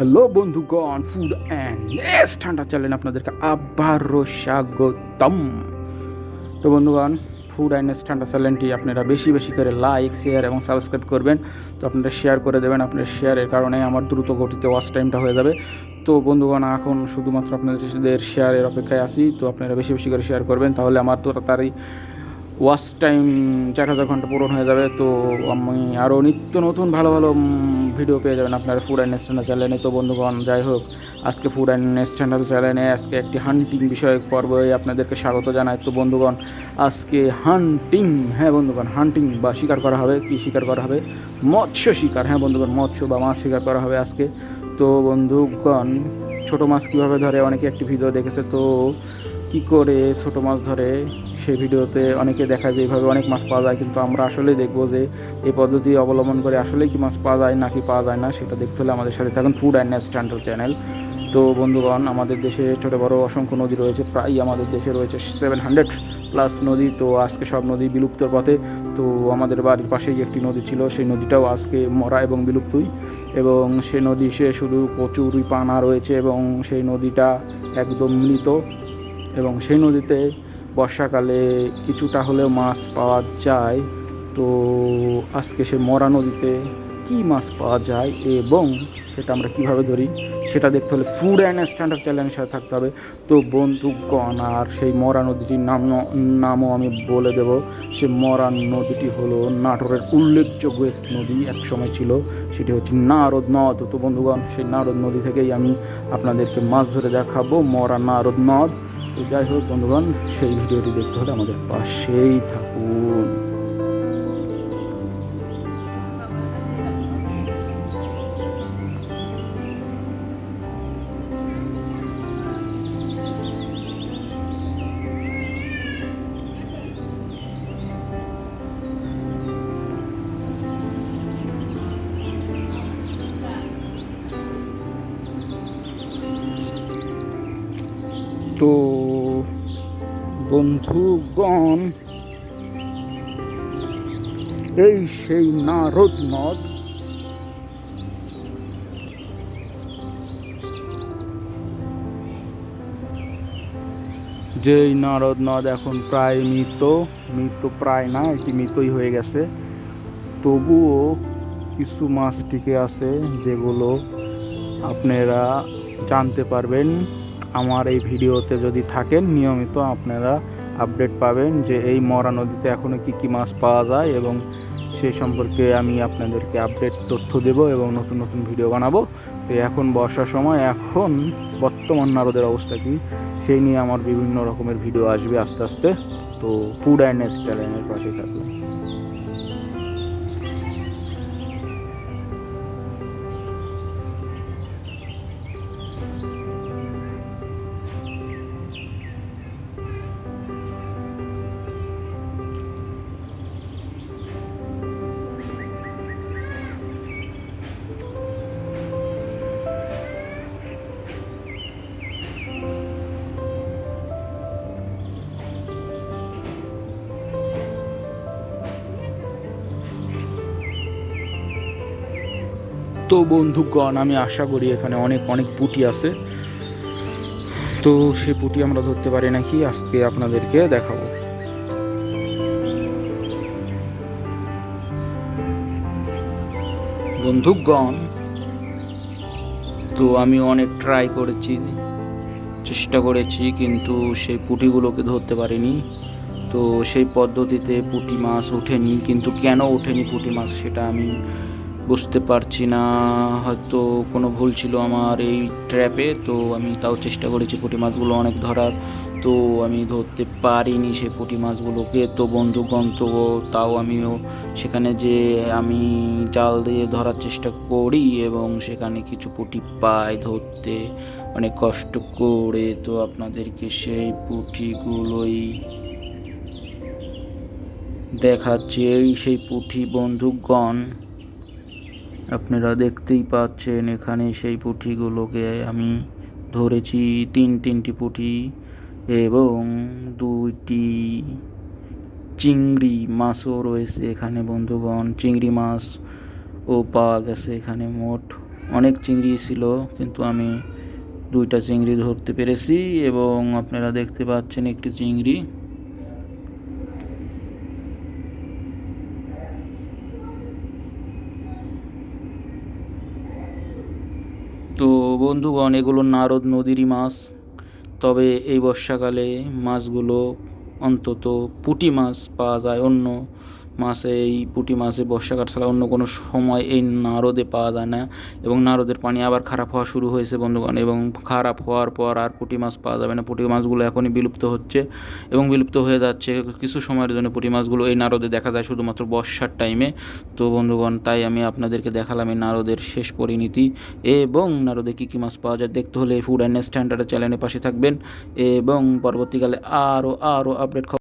Hello বন্ধুগণ food and নেস ঠান্ডা channel আপনাদেরকে আবারও স্বাগতম। তো বন্ধুগণ ফুড অ্যান্ড নেস ঠান্ডা চ্যানেলটি আপনারা বেশি বেশি করে লাইক শেয়ার এবং সাবস্ক্রাইব করবেন। তো আপনারা শেয়ার করে দেবেন, আপনার শেয়ারের কারণে আমার দ্রুত গতিতে ওয়াচ টাইমটা হয়ে যাবে। তো বন্ধুগণ, এখন শুধুমাত্র আপনাদের শেয়ারের অপেক্ষায় আছি। তো আপনারা বেশি বেশি করে শেয়ার করবেন, তাহলে আমার তো তাড়াতাড়ি ওয়াচ টাইম চার হাজার ঘণ্টা পূরণ হয়ে যাবে, তো আমি আরও নিত্য নতুন ভালো ভালো ভিডিও পেয়ে যাবেন আপনার ফুড অ্যান্ড স্ট্যান্ডার্ড চ্যানেলে তো বন্ধুগণ, যাই হোক, আজকে ফুড অ্যান্ড স্ট্যান্ডার্ড চ্যানেলে আজকে একটি হান্টিং বিষয়ক পর্বে আপনাদেরকে স্বাগত জানাই। তো বন্ধুগণ, আজকে হান্টিং হ্যাঁ বন্ধুগণ হান্টিং বা শিকার করা হবে, কি শিকার করা হবে? মৎস্য শিকার হ্যাঁ বন্ধুগণ, মৎস্য বা মাছ শিকার করা হবে আজকে। তো বন্ধুগণ, ছোটো মাছ কীভাবে ধরে? অনেকে একটি ভিডিও দেখেছে, তো কি করে ছোটো মাছ ধরে? সেই ভিডিওতে অনেকে দেখা যায় এইভাবে অনেক মাছ পাওয়া যায়, কিন্তু আমরা আসলে দেখব যে এই পদ্ধতি অবলম্বন করে আসলে কি মাছ পাওয়া যায় নাকি পাওয়া যায় না, সেটা দেখতে হলে আমাদের সাথে থাকুন ফুড অ্যান্ড স্ট্যান্ডার্ড চ্যানেল তো বন্ধুগণ, আমাদের দেশে ছোটো বড় অসংখ্য নদী রয়েছে প্রায় আমাদের দেশে রয়েছে সেভেন হান্ড্রেড প্লাস নদী। তো আজকে সব নদী বিলুপ্তর পথে, তো আমাদের বাড়ির পাশেই একটি নদী ছিল, সেই নদীটাও আজকে মরা এবং বিলুপ্তই। এবং সে নদী সে শুধু প্রচুর পানা রয়েছে এবং সেই নদীটা একদম মৃত। এবং সেই নদীতে বর্ষাকালে কিছুটা হলেও মাছ পাওয়া যায়। তো আজকে সে মরা নদীতে কি মাছ পাওয়া যায় এবং সেটা আমরা কীভাবে ধরি, সেটা দেখতে হলে ফুড অ্যান্ড স্ট্যান্ডার্ড চ্যালেঞ্জের সাথে থাকতে হবে। তো বন্ধুগণ, আর সেই মরা নদীটির নাম নামও আমি বলে দেব। সে মরা নদীটি হলো নাটোরের উল্লেখযোগ্য একটি নদী এক সময় ছিল। সেটি হচ্ছে নারদ নদ। তো বন্ধুগণ, সেই নারদ নদী থেকেই আমি আপনাদেরকে মাছ ধরে দেখাবো। মরা নারদ নদ। তো যাই হোক বন্ধুগণ সেই ভিডিওটি দেখতে হলে আমাদের পাশেই থাকুন। তো বন্ধুগণ, এই সেই নারদ নদ যেই নারদ নদ এখন প্রায় মৃত মৃত প্রায় না, এটি মৃতই হয়ে গেছে। তবুও কিছু মাছ টিকে আছে যেগুলো আপনারা জানতে পারবেন। আমার এই ভিডিওতে যদি থাকেন, নিয়মিত আপনারা আপডেট পাবেন যে এই মরা নদীতে এখনও কী কী মাছ পাওয়া যায় এবং সে সম্পর্কে আমি আপনাদেরকে আপডেট তথ্য দেব এবং নতুন নতুন ভিডিও বানাবো। তো এখন বর্ষার সময়, এখন বর্তমান নারদের অবস্থা কী? সেই নিয়ে আমার বিভিন্ন রকমের ভিডিও আসবে আস্তে আস্তে। তো ফুড অ্যান্ড চ্যানেলের পাশে থাকবে তো বন্ধুগণ, আমি আশা করি এখানে অনেক অনেক পুঁটি আছে। তো সে পুটি আমরা ধরতে পারি নাকি? আজকে আপনাদেরকে দেখাবো। বন্ধুগণ, তো আমি অনেক ট্রাই করেছি, চেষ্টা করেছি, কিন্তু সেই পুঁটিগুলোকে ধরতে পারিনি। তো সেই পদ্ধতিতে পুঁটি মাছ ওঠেনি, কিন্তু কেন ওঠেনি পুঁটি মাছ সেটা আমি বুঝতে পারছি না। হয়তো কোনো ভুল ছিল আমার এই ট্র্যাপে তো আমি তাও চেষ্টা করেছি পুঁটি মাছগুলো অনেক ধরার। তো আমি ধরতে পারিনি সেই পুঁটি মাছগুলোকে। তো বন্ধুগণ তো তাও আমিও সেখানে যে আমি জাল দিয়ে ধরার চেষ্টা করি এবং সেখানে কিছু পুঁটি পাই ধরতে। অনেক কষ্ট করে তো আপনাদেরকে সেই পুঁটিগুলোই দেখাচ্ছি। এই সেই পুঁটি বন্ধুগণ আপনারা দেখতেই পাচ্ছেন এখানে সেই পুঁটিগুলোকে আমি ধরেছি তিন তিনটি পুঁটি এবং দুইটি চিংড়ি মাছও রয়েছে এখানে, বন্ধুগণ। চিংড়ি মাছ ও পাওয়া গেছে এখানে মোট অনেক চিংড়ি ছিল, কিন্তু আমি দুইটা চিংড়ি ধরতে পেরেছি এবং আপনারা দেখতে পাচ্ছেন একটি চিংড়ি তো বন্ধুগণ, এগুলো নারদ নদীরই মাছ। তবে এই বর্ষাকালে মাছগুলো অন্তত পুঁটি মাছ পাওয়া যায়, অন্য মাছে এই পুঁটি মাছে বর্ষাকাল ছাড়া অন্য কোনো সময় এই নারদে পাওয়া যায় না। এবং নারদের পানি আবার খারাপ হওয়া শুরু হয়েছে, বন্ধুগণ। এবং খারাপ হওয়ার পর আর পুঁটি মাছ পাওয়া যাবে না। পুঁটি মাছগুলো এখনই বিলুপ্ত হচ্ছে এবং বিলুপ্ত হয়ে যাচ্ছে কিছু সময়ের জন্য পুঁটি মাছগুলো এই নারদে দেখা যায় শুধুমাত্র বর্ষার টাইমে তো বন্ধুগণ, তাই আমি আপনাদেরকে দেখালাম এই নারদের শেষ পরিণতি। এবং নারদে কী কী মাছ পাওয়া যায় দেখতে হলে ফুড অ্যান্ড স্ট্যান্ডার্ড চ্যানেলের পাশে থাকবেন। এবং পরবর্তীকালে আরও আরও আপডেট